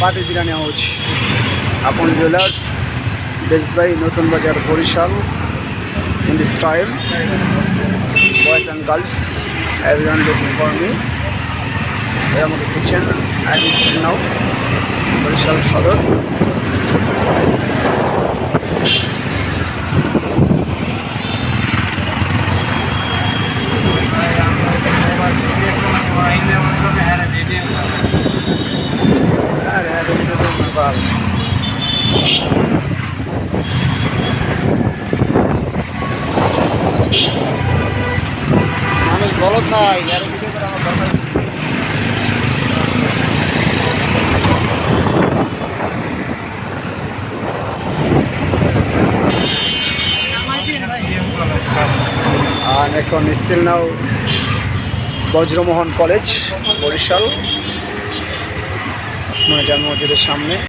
Party biryani house. Apon jewellers, best buy, Natun Bazar Barisal, in this time. Boys and girls, everyone looking for me. এরা আমাকে খুঁজছেন। Miss নাও, বরিশাল সদর। বলদ নাই। আর এখন still now Brajamohan college Barisal. Osmani জামে মসজিদের সামনে।